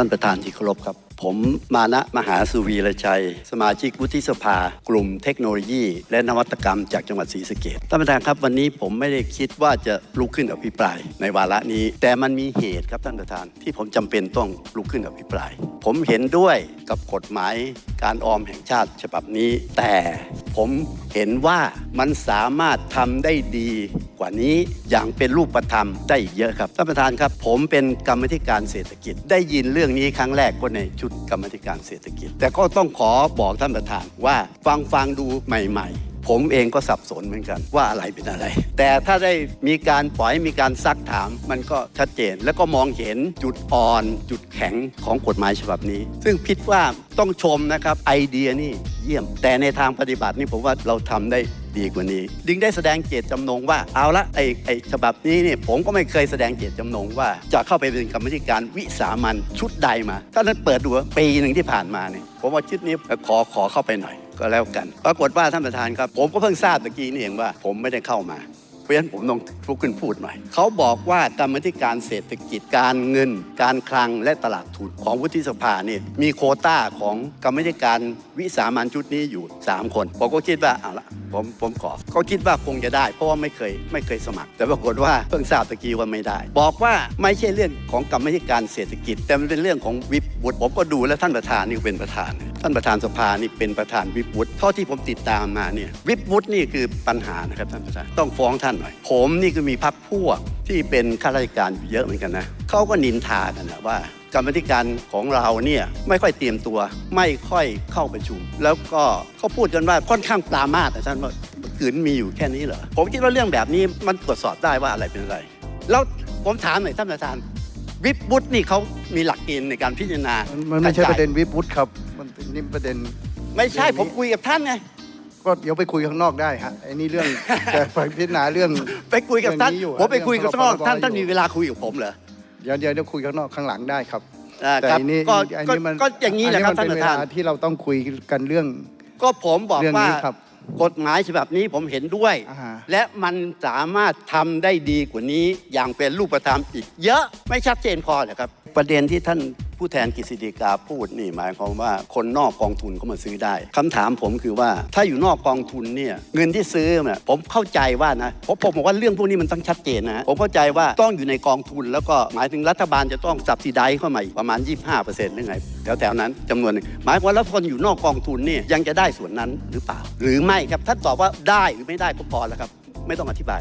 ท่านประธานที่เคารพครับ ผมมานะมหาสุวีรชัย สมาชิกวุฒิสภา กลุ่มเทคโนโลยี และนวัตกรรมจากจังหวัดศรีสะเกษท่านประธานครับวันนี้ผมไม่ได้คิดว่าจะลุกขึ้นอภิปราย ในวาระนี้ แต่มันมีเหตุครับท่านประธาน ที่ผมจำเป็นต้องลุกขึ้นอภิปราย ผมเห็นด้วยกับกฎหมายการออมแห่งชาติฉบับนี้ แต่ผมเห็นว่ามันสามารถทำได้ดี ว่านี้อย่างเป็นรูปธรรมได้อีกเยอะครับท่านประธานครับ ผมเป็นกรรมธิการเศรษฐกิจ ได้ยินเรื่องนี้ครั้งแรกก็ในชุดกรรมธิการเศรษฐกิจ แต่ก็ต้องขอบอกท่านประธานว่าฟังฟังดูใหม่ ๆผมเองก็สับสนเหมือนกันว่าอะไรเป็นอะไร แต่ถ้าได้มีการปล่อยมีการซักถาม มันก็ชัดเจน แล้วก็มองเห็นจุดอ่อน จุดแข็งของกฎหมายฉบับนี้ ซึ่งพิดว่าต้องชมนะครับไอเดียนี่ เยี่ยม แต่ในทางปฏิบัตินี่ผมว่าเราทำได้ดีกว่านี้ ดึงได้แสดงเจตจำนงว่าเอาละไอไอฉบับนี้เนี่ยผมก็ไม่เคยแสดงเจตจำนงว่าจะเข้าไปเป็นกรรมธิการวิสามันชุดใดมา ถ้านั้นเปิดดูปีหนึ่งที่ผ่านมาเนี่ยผมว่าชุดนี้ขอขอเข้าไปหน่อยก็แล้วกัน ปรากฏว่าท่านประธานครับ ผมก็เพิ่งทราบตะกี้นี่เองว่า ผมไม่ได้เข้ามา ราะฉะนั้นผมต้องลุกขึ้นพูดหน่อยเขาบอกว่ากรรมธิการเศรษฐกิจการเงิน การคลังและตลาดทุนของวุฒิสภาเนี่ยมีโคต้าของกรรมธิการวิสามันชุดนี้อยู่ 3 คนผมก็คิดว่าเอาละผมผมขอเขาคิดว่าคงจะได้ เพราะว่าไม่เคยไม่เคยสมัคร แต่ปรากฏว่าเพิ่งทราบตะกี้ว่าไม่ได้ บอกว่าไม่ใช่เรื่องของกรรมธิการเศรษฐกิจ แต่มันเป็นเรื่องของวิปวุฒิผมก็ดูแล้วท่านประธานนี่เป็นประธาน ท่านประธานสภานี่เป็นประธานวิปวุฒิเท่าที่ผมติดตามมาเนี่ยวิปวุฒินี่คือปัญหานะครับท่านประธานต้องฟ้องท่านหน่อย ผมนี่ก็มีพักพวกที่เป็นข้าราชการอยู่เยอะเหมือนกันนะเขาก็นินทากันนะว่ากรรมธิการของเราเนี่ยไม่ค่อยเตรียมตัว ไม่ค่อยเข้าประชุม แล้วก็เขาพูดกันว่าค่อนข้างปรามาสแต่ท่านว่าขืนมีอยู่แค่นี้เหรอผมคิดว่าเรื่องแบบนี้มันตรวจสอบได้ว่าอะไรเป็นอะไร แล้วผมถามหน่อยท่านประธานวิปวุฒินี่เขามีหลักเกณฑ์ในการพิจารณา มันมันไม่ใช่กาปจ่ายระเด็นวิปวุฒิครับ มันเป็นนี่ประเด็น ไม่ใช่เรื่องนี้ผมคุยกับท่านไง ก็เดี๋ยวไปคุยข้างนอกได้ฮะไอ้นี่เรื่อง จะไปพิจารณาเรื่อง ไปคุยกับท่านเรื่องนี้อยู่ผมไปคุยกับเรื่องท่านพรบท่านท่านอยู่ มีเวลาคุยกับผมเหรอเดี๋ยวเดี๋ยวเดี๋ยวคุยข้างนอกข้างหลังได้ครับอ่าแต่ครับอันนี้ก็อันก็นี้มันก็อย่างนี้แหละครับมัท่านเป็ปเวระธานลาที่เราต้องคุยกันเรื่อง ก็ผมบอกเรื่องว่านี้ครับกฎหมายฉบับนี้ผมเห็นด้วย อ่าฮะ และมันสามารถทำได้ดีกว่านี้อย่างเป็นรูปธรรมอีก เยอะไม่ชัดเจนพอเหรอครับ ประเด็นที่ท่าน ผู้แทนกฤษฎีกาพูดนี่หมายความว่าคนนอกกองทุนเขามาซื้อได้คำถามผมคือว่าถ้าอยู่นอกกองทุนเนี่ยเงินที่ซื้อเนี่ยผมเข้าใจว่านะผมผมบอกว่าเรื่องพวกนี้มันต้องชัดเจนนะฮะผมเข้าใจว่าต้องอยู่ในกองทุน แล้วก็หมายถึงรัฐบาลจะต้องสับซิไดเข้ามาอีกประมาณ 25%หรือไงแถวๆนั้นจำนวนหนึ่งหมายความว่าแล้วคนอยู่นอกกองทุนเนี่ยยังจะได้ส่วนนั้นหรือเปล่า หรือไม่ครับท่านตอบว่าได้หรือไม่ได้ก็พอแล้วครับ ไม่ต้องอธิบาย